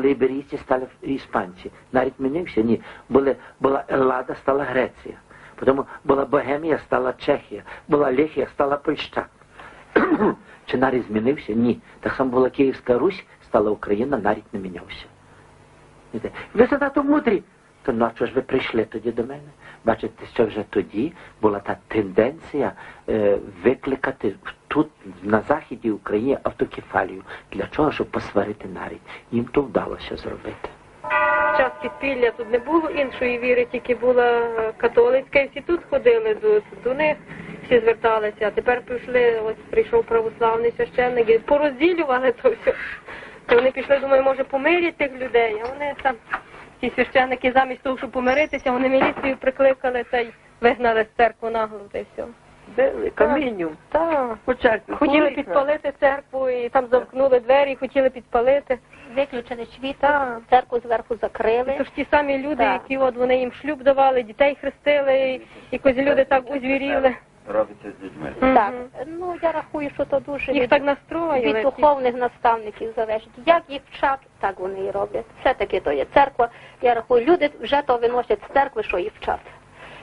Були іберійці, стали іспанці. Навіть мінився, ні. Були, була Еллада, стала Греція. Потім була Богемія, стала Чехія. Була Лехія, стала Польща. Чи нарід змінився? Ні. Так само була Київська Русь, стала Україна, нарід не мінявся. Ви задато мудрі. То на що ж ви прийшли тоді до мене? Бачите, що вже тоді була та тенденція е, викликати тут, на Західі України, автокефалію. Для чого? Щоб посварити нарід. Їм то вдалося зробити. час підпілля тут не було іншої віри, тільки була е, католицька, і всі тут ходили до, до них, всі зверталися. А тепер пішли, ось прийшов православний священник і порозділювали то все. То вони пішли, думаю, може помирять тих людей, а вони там, ті священники, замість того, щоб помиритися, вони міліцію прикликали та й вигнали з церкви нагло та й все. Били камінню Так. по церкві. Хотіли підпалити церкву і там замкнули двері, хотіли підпалити. Виключили світло, Так. церкву зверху закрили. Це ж ті самі люди, Так. які от вони їм шлюб давали, дітей хрестили, і якось люди так узвіріли. Робиться з людьми. Так, ну я рахую, що то дуже Їх від, так настроїли. від духовних наставників залежить. Як їх вчать, так вони і роблять. Все-таки то є церква. Я рахую, люди вже то виносять з церкви, що їх вчать.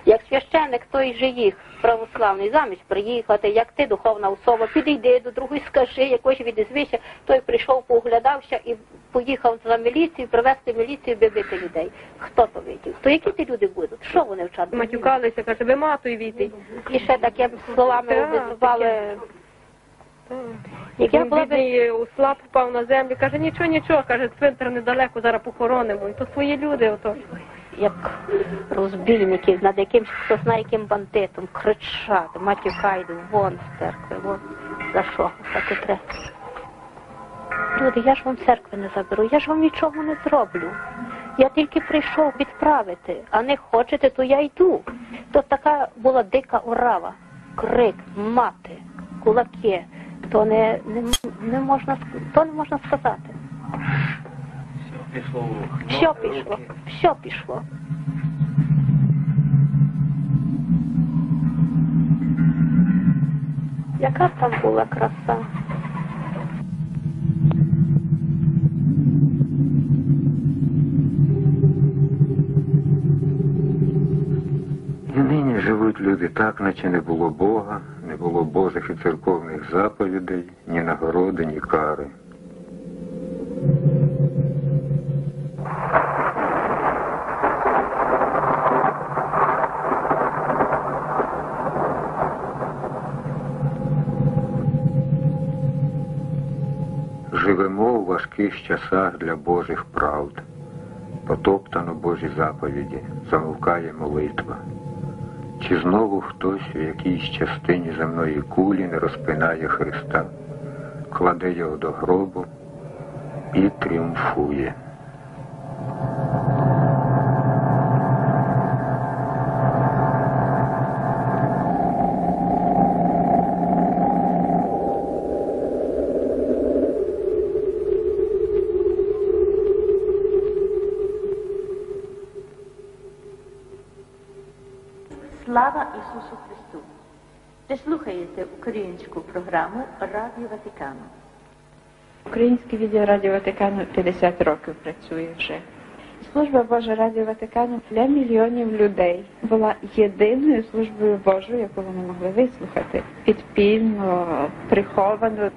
Як священник, той же їх православний, замість приїхати, як ти духовна особа, підійди до другої, скажи, якось відізвися, той прийшов, поглядався і поїхав за міліцію, привезти міліцію, бити людей. Хто то видів? То які ті люди будуть? Що вони вчать? Матюкалися, каже, ви матуй війти. І ще такими словами Так, обізвали. Як я була Бідний услаб впав на землю, каже, нічого, нічого, каже, цвинтар недалеко, зараз похоронимо. І то свої люди, ото. Як розбійники над якимсь хто знає яким бандитом, кричати, матюкайду, вон з церкви, вон. За що? Так і треба. Люди, я ж вам церкви не заберу, я ж вам нічого не зроблю. Я тільки прийшов підправити, а не хочете, то я йду. То така була дика орава, крик, мати, кулаки. То не, не, не можна то не можна сказати. Пішло в рух. Все пішло, все пішло. Яка там була краса? Нині живуть люди так, наче не було Бога, не було Божих і церковних заповідей, ні нагороди, ні кари. Важких часах для Божих правд. Потоптано Божі заповіді, замовкає молитва. Чи знову хтось в якійсь частині земної кулі не розпинає Христа, кладе його до гробу і тріумфує. Слава Ісусу Христу! Ви слухаєте українську програму Радіо Ватикану. Українське відео Радіо Ватикану 50 років працює вже. Служба Божа Радіо Ватикану для мільйонів людей була єдиною службою Божою, яку вони могли вислухати підпільно, приховано.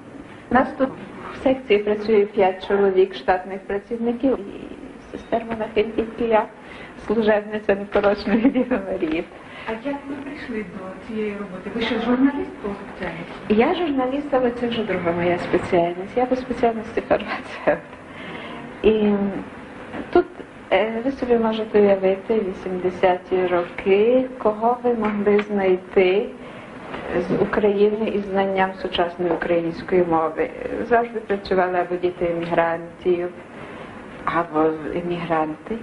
Нас тут в секції працює 5 чоловік штатних працівників і сестер монахинь тільки я, служебниця непорочної Діви Марії. А як ви прийшли до цієї роботи? Ви що журналіст по спеціальності? Я журналіст, але це вже друга моя спеціальність. Я по спеціальності фармацевт. І тут е, ви собі можете уявити 80-ті роки, кого ви могли знайти з України із знанням сучасної української мови. Завжди працювали або діти емігрантів, або емігранти.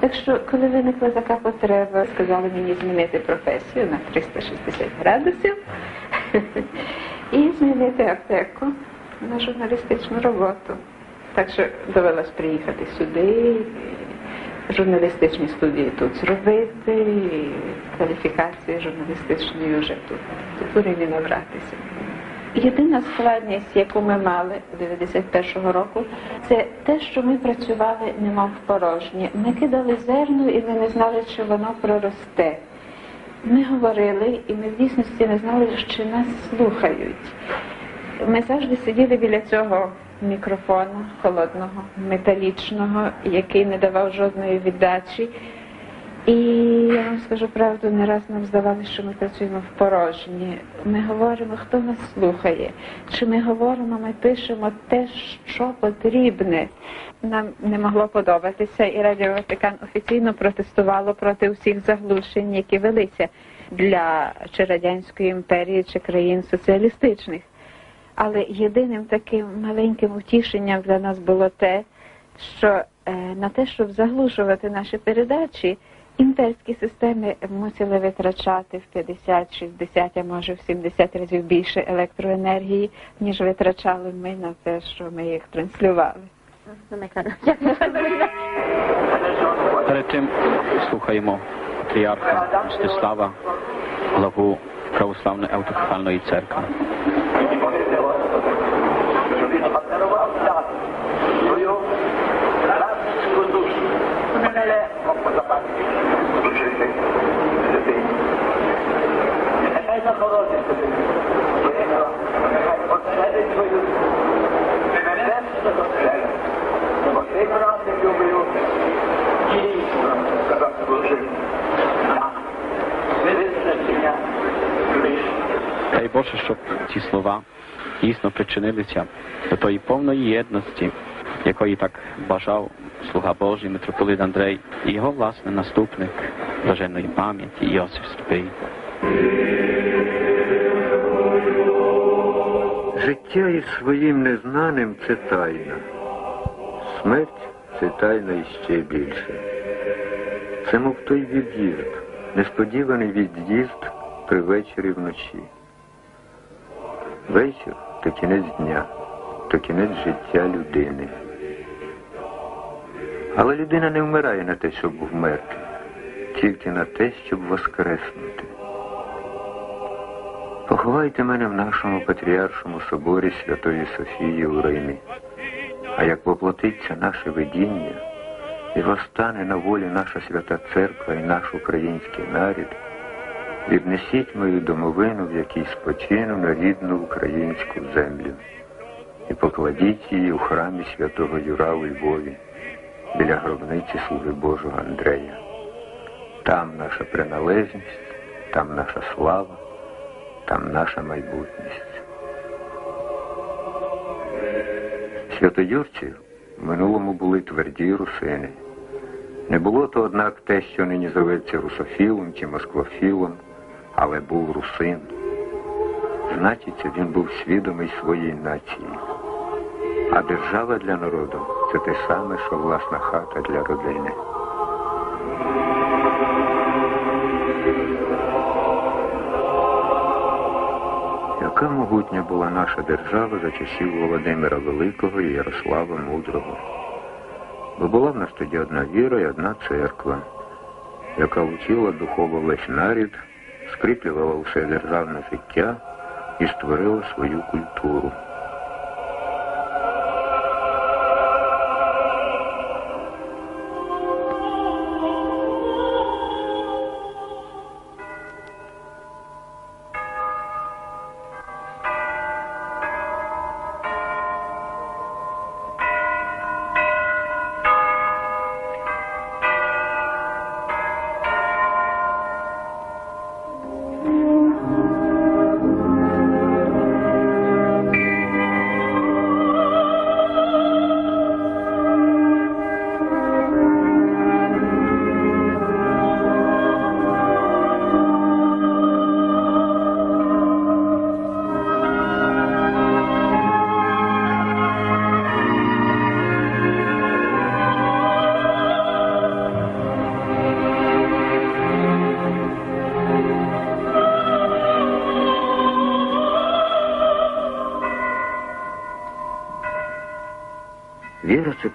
Так що, коли виникла така потреба, сказали мені змінити професію на 360 градусів і змінити аптеку на журналістичну роботу. Так що довелось приїхати сюди, журналістичні студії тут зробити, і кваліфікації журналістичної вже тут, тут набратися. Єдина складність, яку ми мали 91-го року, це те, що ми працювали немов порожні. Ми кидали зерно і ми не знали, чи воно проросте. Ми говорили, і ми в дійсності не знали, чи нас слухають. Ми завжди сиділи біля цього мікрофона холодного, металічного, який не давав жодної віддачі. І я вам скажу правду, не раз нам здавалося, що ми працюємо в порожні. Ми говоримо, хто нас слухає. Чи ми говоримо, ми пишемо те, що потрібне. Нам не могло подобатися, і Радіо Ватикан офіційно протестувало проти усіх заглушень, які велися для чи Радянської імперії, чи країн соціалістичних. Але єдиним таким маленьким утішенням для нас було те, що е, на те, щоб заглушувати наші передачі, імперські системи мусили витрачати в 50, 60, а може в 70 разів більше електроенергії, ніж витрачали ми на те, що ми їх транслювали. Перед тим слухаємо патріарха Мстислава, главу Православної автокефальної церкви. Дай Боже, щоб ці слова дійсно причинилися до тої повної єдності, якої так бажав слуга Божий митрополит Андрей і його власне наступник блаженної пам'яті Йосиф Сліпий. Життя із своїм незнаним це тайна. Смерть це тайна іще більше. Це мов той від'їзд, несподіваний від'їзд при вечорі вночі. Вечір то кінець дня, то кінець життя людини. Але людина не вмирає на те, щоб вмерти, тільки на те, щоб воскреснути. Поховайте мене в нашому патріаршому соборі Святої Софії у Римі. А як воплотиться наше видіння і восстане на волі наша свята церква і наш український нарід, віднесіть мою домовину, в якій спочину на рідну українську землю, і покладіть її у храмі святого Юра у Львові, біля гробниці слуги Божого Андрея. Там наша приналежність, там наша слава, там наша майбутність. Святоюрці в минулому були тверді русини. Не було то, однак, те, що нині зоветься русофілом чи москвофілом, але був русин. Значиться, він був свідомий своєї нації. А держава для народу це те саме, що власна хата для родини. Яка могутня була наша держава за часів Володимира Великого і Ярослава Мудрого. Бо була в нас тоді одна віра і одна церква, яка вчила духово весь нарід, скріплювала усе державне життя і створила свою культуру.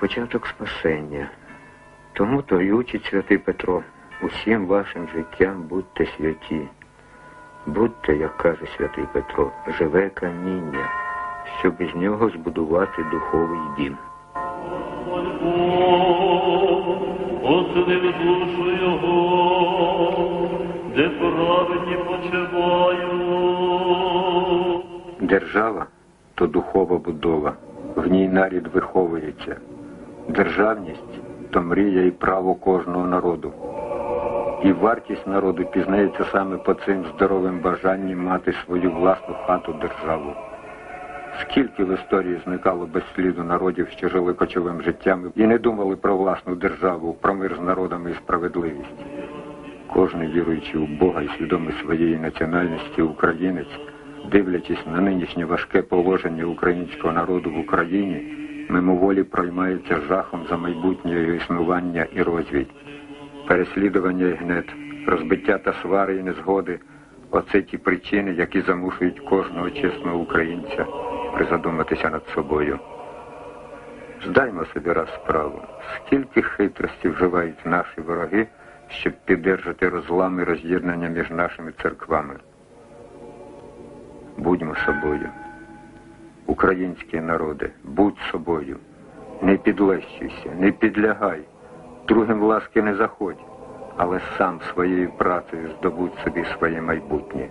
Початок спасення. Тому то й учить святий Петро, усім вашим життям будьте святі. Будьте, як каже святий Петро, живе каміння, щоб із нього збудувати духовий дім. Осудив душу його, де праведні почивають. Держава то духова будова, в ній нарід виховується. Державність то мрія і право кожного народу. І вартість народу пізнається саме по цим здоровим бажанням мати свою власну хату державу. Скільки в історії зникало без сліду народів, що жили кочовим життям і не думали про власну державу, про мир з народами і справедливість. Кожний віруючий у Бога і свідомий своєї національності українець, дивлячись на нинішнє важке положення українського народу в Україні, мимоволі проймається жахом за майбутнє існування і розвій. Переслідування і гнет, розбиття та свари і незгоди оце ті причини, які замушують кожного чесного українця призадуматися над собою. Здаймо собі раз справу, скільки хитрості вживають наші вороги, щоб піддержати розлам і роз'єднання між нашими церквами. Будьмо собою. Українські народи, будь собою. Не підлещуйся, не підлягай, другим ласки не заходь, але сам своєю працею здобудь собі своє майбутнє.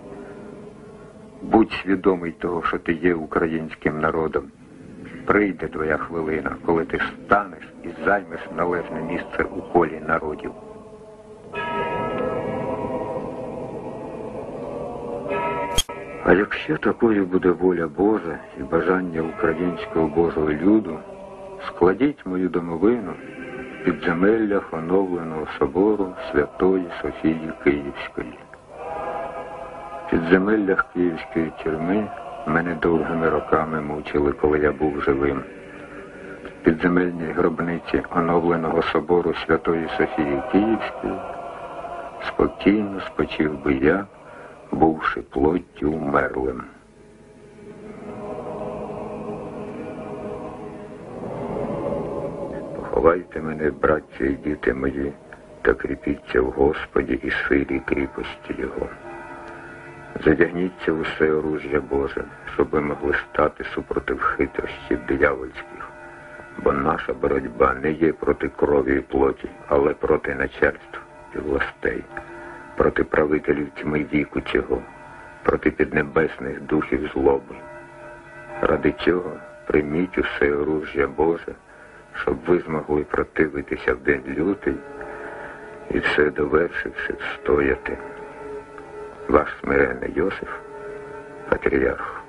Будь свідомий того, що ти є українським народом. Прийде твоя хвилина, коли ти станеш і займеш належне місце у колі народів. А якщо такою буде воля Божа і бажання українського Божого люду, складіть мою домовину в підземеллях оновленого собору Святої Софії Київської. В підземеллях Київської тюрми мене довгими роками мучили, коли я був живим. В підземельній гробниці оновленого собору Святої Софії Київської спокійно спочив би я, бувши плоттю вмерлим. Поховайте мене, братці і діти мої, та кріпіться в Господі і силі кріпості Його. Задягніться усе оружжя Боже, щоб ви могли стати супротив хитрощів диявольських. Бо наша боротьба не є проти крові і плоті, але проти начальств і властей, проти правителів тьми віку цього, проти піднебесних духів злоби. Ради цього прийміть усе оружжя Боже, щоб ви змогли противитися в день лютий і все довершивши, стояти. Ваш смирений Йосиф, патріарх.